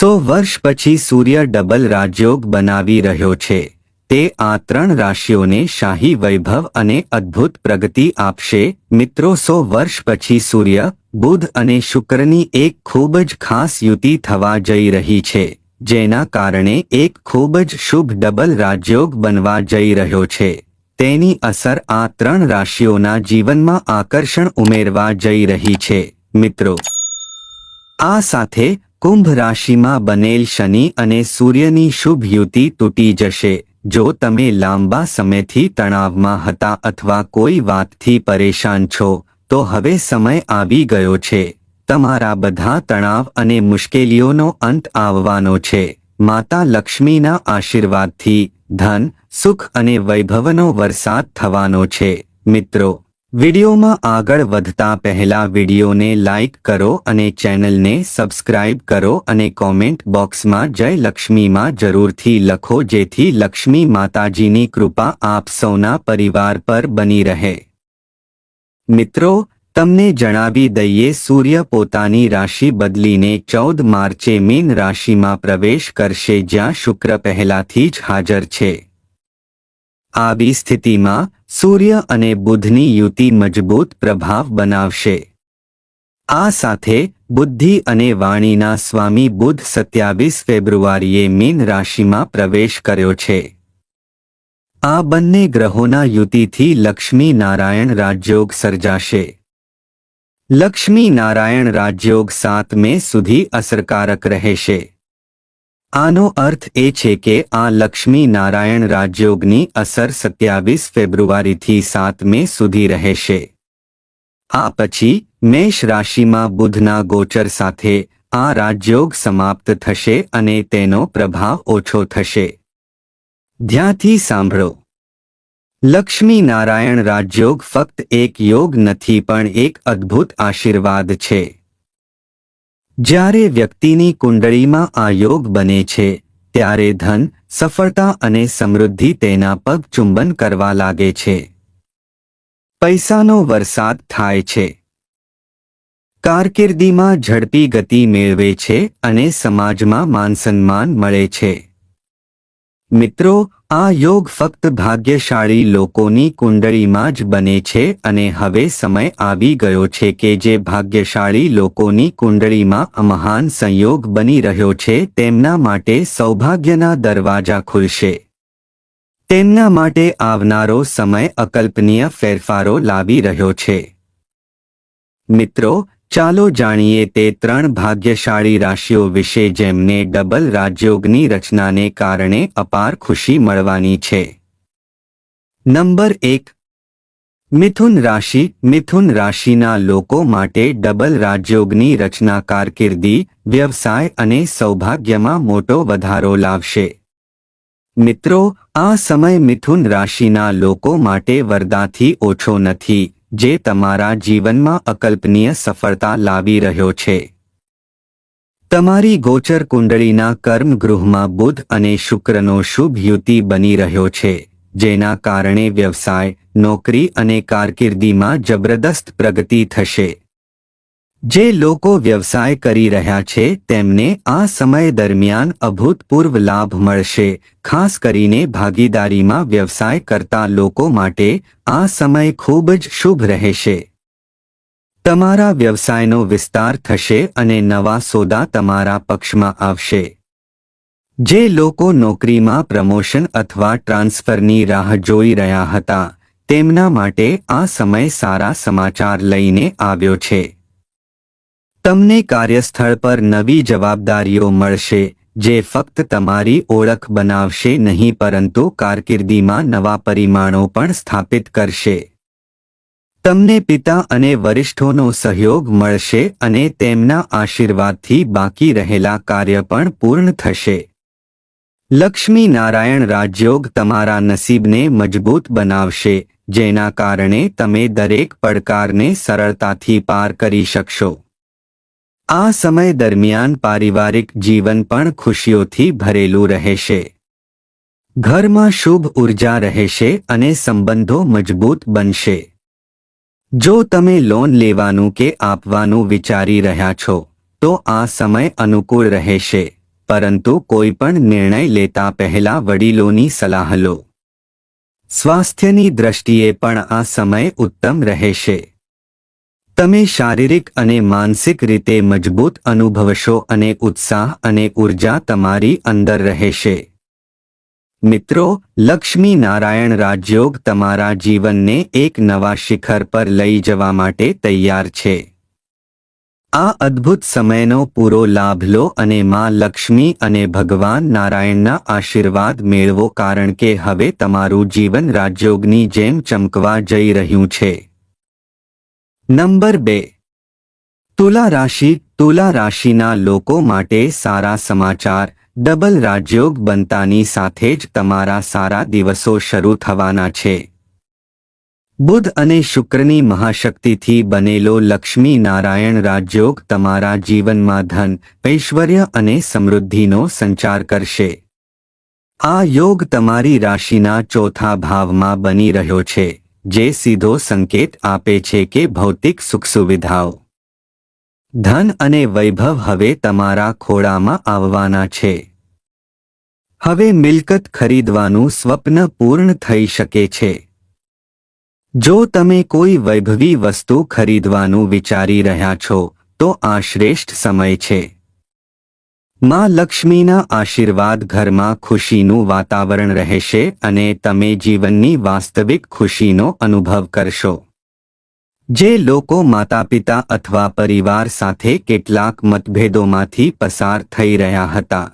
સો વર્ષ પછી સૂર્ય ડબલ રાજયોગ બનાવી રહ્યો છે. તે આ ત્રણ રાશિઓને શાહી વૈભવ અને અદ્ભુત પ્રગતિ આપશે. મિત્રો, સો વર્ષ પછી સૂર્ય, બુધ અને શુક્રની એક ખૂબ જ ખાસ યુતિ થવા જઈ રહી છે, જેના કારણે એક ખૂબ જ શુભ ડબલ રાજયોગ બનવા જઈ રહ્યો છે. તેની અસર આ ત્રણ રાશિઓના જીવનમાં આકર્ષણ ઉમેરવા જઈ રહી છે. મિત્રો, આ સાથે કુંભ રાશિમાં બનેલ શનિ અને સૂર્યની શુભ યુતિ તૂટી જશે. જો તમે લાંબા સમયથી તણાવમાં હતા અથવા કોઈ વાતથી પરેશાન છો, તો હવે સમય આવી ગયો છે. તમારા બધા તણાવ અને મુશ્કેલીઓનો અંત આવવાનો છે. માતા લક્ષ્મીના આશીર્વાદથી ધન, સુખ અને વૈભવનો વરસાદ થવાનો છે. મિત્રો વિડિયોમાં આગળ વધતા પહેલા વિડિયોને લાઇક કરો અને ચેનલને સબસ્ક્રાઇબ કરો અને કોમેન્ટ બોક્સમાં જય લક્ષ્મીમાં જરૂરથી લખો જેથી લક્ષ્મી માતાજીની કૃપા આપ સૌના પરિવાર પર બની રહે. મિત્રો, તમને જણાવી દઈએ સૂર્ય પોતાની રાશિ બદલીને ચૌદ માર્ચે મીન રાશિમાં પ્રવેશ કરશે જ્યાં શુક્ર પહેલાથી જ હાજર છે. આવી સ્થિતિમાં સૂર્ય અને બુધની યુતિ મજબૂત પ્રભાવ બનાવશે. આ સાથે બુદ્ધિ અને વાણીના સ્વામી બુધ સત્યાવીસ ફેબ્રુઆરીએ મીન રાશિમાં પ્રવેશ કર્યો છે. આ બંને ગ્રહોના યુતિથી લક્ષ્મી નારાયણ રાજયોગ સર્જાશે. લક્ષ્મી નારાયણ રાજયોગ સાત મે સુધી અસરકારક રહેશે. આનો અર્થ એ છે કે આ લક્ષ્મી નારાયણ રાજયોગની અસર સત્યાવીસ ફેબ્રુઆરીથી સાત મે સુધી રહેશે. આ પછી મેષ રાશિમાં બુધના ગોચર સાથે આ રાજયોગ સમાપ્ત થશે અને તેનો પ્રભાવ ઓછો થશે. ધ્યાથી સાંભળો. લક્ષ્મી નારાયણ રાજયોગ ફક્ત એક યોગ નથી પણ એક અદ્ભુત આશીર્વાદ છે. જ્યારે વ્યક્તિની કુંડળીમાં આ યોગ બને છે, ત્યારે ધન, સફળતા અને સમૃદ્ધિ તેના પગ ચુંબન કરવા લાગે છે. પૈસાનો વરસાદ થાય છે. કારકિર્દીમાં ઝડપી ગતિ મેળવે છે અને સમાજમાં માનસન્માન મળે છે. મિત્રો, આ યોગ ફક્ત ભાગ્યશાળી લોકોની કુંડળીમાં જ બને છે અને હવે સમય આવી ગયો છે કે જે ભાગ્યશાળી લોકોની કુંડળીમાં મહાન સંયોગ બની રહ્યો છે તેમના માટે સૌભાગ્યના દરવાજા ખુલશે. તેમના માટે આવનારો સમય અકલ્પનીય ફેરફારો લાવી રહ્યો છે. મિત્રો ચાલો જાણીએ તે ત્રણ ભાગ્યશાળી રાશિઓ વિશે જેમને ડબલ રાજયોગની રચનાને કારણે અપાર ખુશી મળવાની છે. નંબર એક. મિથુન રાશિ. મિથુન રાશિના લોકો માટે ડબલ રાજયોગની રચના કારકિર્દી, વ્યવસાય અને સૌભાગ્યમાં મોટો વધારો લાવશે. મિત્રો, આ સમય મિથુન રાશિના લોકો માટે વરદાથી ઓછો નથી. જે તમારા જીવનમાં અકલ્પનીય સફળતા લાવી રહ્યો છે. તમારી ગોચર કુંડળીના કર્મ ગૃહમાં બુધ અને શુક્રનો શુભ યુતિ બની રહ્યો છે, જેના કારણે વ્યવસાય, નોકરી અને કારકિર્દીમાં જબરદસ્ત પ્રગતિ થશે. જે લોકો વ્યવસાય કરી રહ્યા છે, તેમને આ સમય દરમિયાન અભૂતપૂર્વ લાભ મળશે. ખાસ કરીને ભાગીદારીમાં વ્યવસાય કરતા લોકો માટે આ સમય ખૂબ જ શુભ રહેશે. તમારા વ્યવસાયનો વિસ્તાર થશે અને નવા સોદા તમારા પક્ષમાં આવશે. જે લોકો નોકરીમાં પ્રમોશન અથવા ટ્રાન્સફરની રાહ જોઈ રહ્યા હતા, તેમના માટે આ સમય સારા સમાચાર લઈને આવ્યો છે. તમને કાર્યસ્થળ પર નવી જવાબદારીઓ મળશે, જે ફક્ત તમારી ઓળખ બનાવશે નહીં પરંતુ કારકિર્દીમાં નવા પરિમાણો પણ સ્થાપિત કરશે. તમને પિતા અને વરિષ્ઠોનો સહયોગ મળશે અને તેમના આશીર્વાદથી બાકી રહેલા કાર્ય પણ પૂર્ણ થશે. લક્ષ્મી નારાયણ રાજયોગ તમારા નસીબને મજબૂત બનાવશે, જેના કારણે તમે દરેક પડકારને સરળતાથી પાર કરી શકશો. આ સમય દરમિયાન પારિવારિક જીવન પણ ખુશીઓથી ભરેલું રહેશે. ઘરમાં શુભ ઊર્જા રહેશે અને સંબંધો મજબૂત બનશે. જો તમે લોન લેવાનું કે આપવાનું વિચારી રહ્યા છો, તો આ સમય અનુકૂળ રહેશે, પરંતુ કોઈ પણ નિર્ણય લેતા પહેલા વડીલોની સલાહ લો. સ્વાસ્થ્યની દ્રષ્ટિએ પણ આ સમય ઉત્તમ રહેશે. તમે શારીરિક અને માનસિક રીતે મજબૂત અનુભવશો અને ઉત્સાહ અને ઊર્જા તમારી અંદર રહેશે. મિત્રો, લક્ષ્મી નારાયણ રાજયોગ તમારા જીવનને એક નવા શિખર પર લઈ જવા માટે તૈયાર છે. આ અદ્ભુત સમયનો પૂરો લાભ લો અને માં લક્ષ્મી અને ભગવાન નારાયણના આશીર્વાદ મેળવો કારણ કે હવે તમારું જીવન રાજયોગની જેમ ચમકવા જઈ રહ્યું છે. નંબર બે. તુલા રાશિ, તુલા રાશિના લોકો માટે સારા સમાચાર, ડબલ રાજયોગ બનતાની સાથે જ તમારા સારા દિવસો શરૂ થવાના છે. બુધ અને શુક્રની મહાશક્તિથી બનેલો લક્ષ્મી નારાયણ રાજયોગ તમારા જીવનમાં ધન, ઐશ્વર્ય અને સમૃદ્ધિનો સંચાર કરશે. આ યોગ તમારી રાશિના ચોથા ભાવમાં બની રહ્યો છે. જે સીધો સંકેત આપે છે કે ભૌતિક સુખ સુવિધાઓ ધન અને વૈભવ હવે તમારા ખોળામાં આવવાના છે. હવે મિલકત ખરીદવાનું સ્વપ્ન પૂર્ણ થઈ શકે છે. જો તમે કોઈ વૈભવી વસ્તુ ખરીદવાનું વિચારી રહ્યા છો, તો આ શ્રેષ્ઠ સમય છે. માં લક્ષ્મીના આશીર્વાદ ઘરમાં ખુશીનું વાતાવરણ રહેશે અને તમે જીવનની વાસ્તવિક ખુશીનો અનુભવ કરશો. જે લોકો માતાપિતા અથવા પરિવાર સાથે કેટલાક મતભેદોમાંથી પસાર થઈ રહ્યા હતા.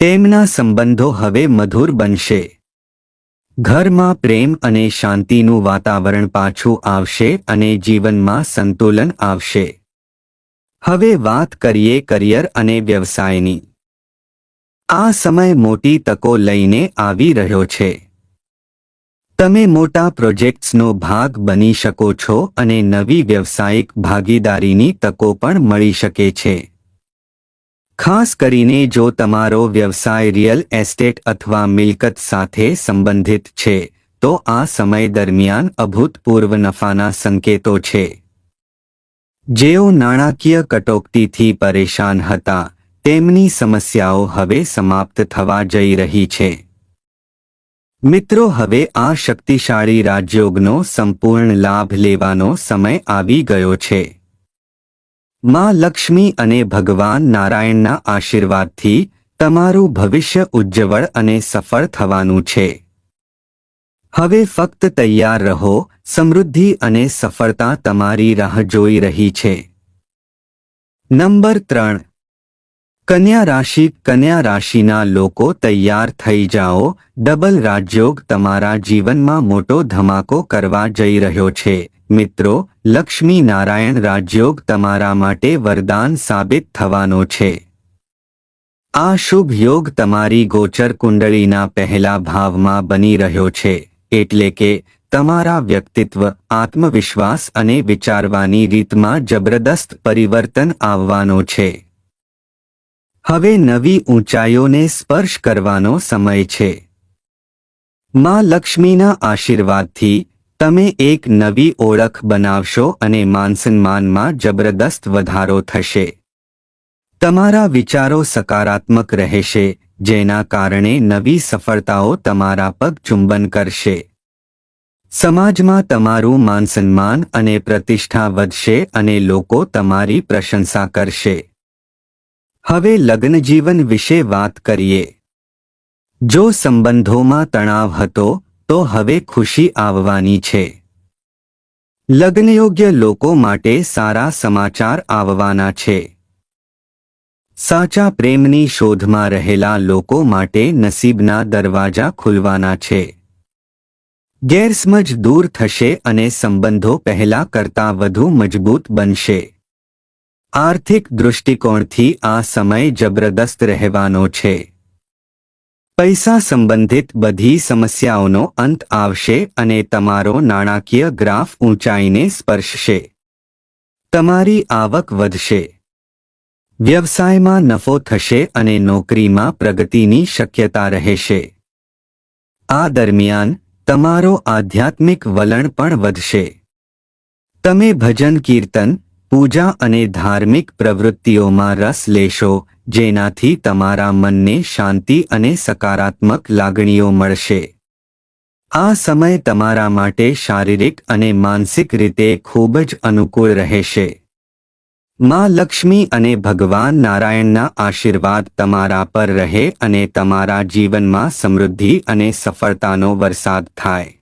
તેમના સંબંધો હવે મધુર બનશે. ઘરમાં પ્રેમ અને શાંતિનું વાતાવરણ પાછું આવશે અને જીવનમાં સંતુલન આવશે. હવે વાત કરીએ કરિયર અને વ્યવસાયની. આ સમય મોટી તકો લઈને આવી રહ્યો છે. તમે મોટા પ્રોજેક્ટ્સનો ભાગ બની શકો છો અને નવી વ્યવસાયિક ભાગીદારીની તકો પણ મળી શકે છે. ખાસ કરીને જો તમારો વ્યવસાય રિયલ એસ્ટેટ અથવા મિલકત સાથે સંબંધિત છે, તો આ સમય દરમિયાન અભૂતપૂર્વ નફાના સંકેતો છે. જેઓ નાણાકીય કટોકટીથી પરેશાન હતા, તેમની સમસ્યાઓ હવે સમાપ્ત થવા જઈ રહી છે. મિત્રો, હવે આ શક્તિશાળી રાજયોગનો સંપૂર્ણ લાભ લેવાનો સમય આવી ગયો છે. માં લક્ષ્મી અને ભગવાન નારાયણના આશીર્વાદથી તમારું ભવિષ્ય ઉજ્જવળ અને સફળ થવાનું છે. હવે ફક્ત તૈયાર રહો, સમૃદ્ધિ અને સફળતા તમારી રાહ જોઈ રહી છે. નંબર ત્રણ. કન્યા રાશિ, કન્યા રાશિના લોકો તૈયાર થઈ જાઓ, ડબલ રાજયોગ તમારા જીવનમાં મોટો ધમાકો કરવા જઈ રહ્યો છે. મિત્રો, લક્ષ્મી નારાયણ રાજયોગ તમારા માટે વરદાન સાબિત થવાનો છે. આ શુભ યોગ તમારી ગોચર કુંડળીના પહેલા ભાવમાં બની રહ્યો છે. એટલે કે, તમારા વ્યક્તિત્વ, આત્મવિશ્વાસ અને વિચારવાની રીતમાં જબરદસ્ત પરિવર્તન આવવાનો છે. હવે નવી ઊંચાઈઓને સ્પર્શ કરવાનો સમય છે. માં લક્ષ્મીના આશીર્વાદથી, તમે એક નવી ઓળખ બનાવશો અને માનસન્માનમાં જબરદસ્ત વધારો થશે. તમારા વિચારો સકારાત્મક રહેશે જેના કારણે નવી સફળતાઓ તમારા પગ ચુંબન કરશે. સમાજમાં તમારું માનસન્માન અને પ્રતિષ્ઠા વધશે અને લોકો તમારી પ્રશંસા કરશે. હવે લગ્નજીવન વિશે વાત કરીએ. જો સંબંધોમાં તણાવ હતો, તો હવે ખુશી આવવાની છે. લગ્નયોગ્ય લોકો માટે સારા સમાચાર આવવાના છે. સાચા પ્રેમની શોધમાં રહેલા લોકો માટે નસીબના દરવાજા ખુલવાના છે. ગેરસમજ દૂર થશે અને સંબંધો પહેલા કરતાં વધુ મજબૂત બનશે. આર્થિક દૃષ્ટિકોણથી આ સમય જબરદસ્ત રહેવાનો છે. પૈસા સંબંધિત બધી સમસ્યાઓનો અંત આવશે અને તમારો નાણાકીય ગ્રાફ ઊંચાઈને સ્પર્શશે. તમારી આવક વધશે. વ્યવસાયમાં નફો થશે અને નોકરીમાં પ્રગતિની શક્યતા રહેશે. આ દરમિયાન, તમારો આધ્યાત્મિક વલણ પણ વધશે. તમે ભજન કીર્તન, પૂજા અને ધાર્મિક પ્રવૃત્તિઓમાં રસ લેશો, જેનાથી તમારા મનને શાંતિ અને સકારાત્મક લાગણીઓ મળશે. આ સમય તમારા માટે શારીરિક અને માનસિક રીતે ખૂબ જ અનુકૂળ રહેશે. માં લક્ષ્મી અને ભગવાન નારાયણના આશીર્વાદ તમારા પર રહે અને તમારા જીવનમાં સમૃદ્ધિ અને સફળતાનો વરસાદ થાય.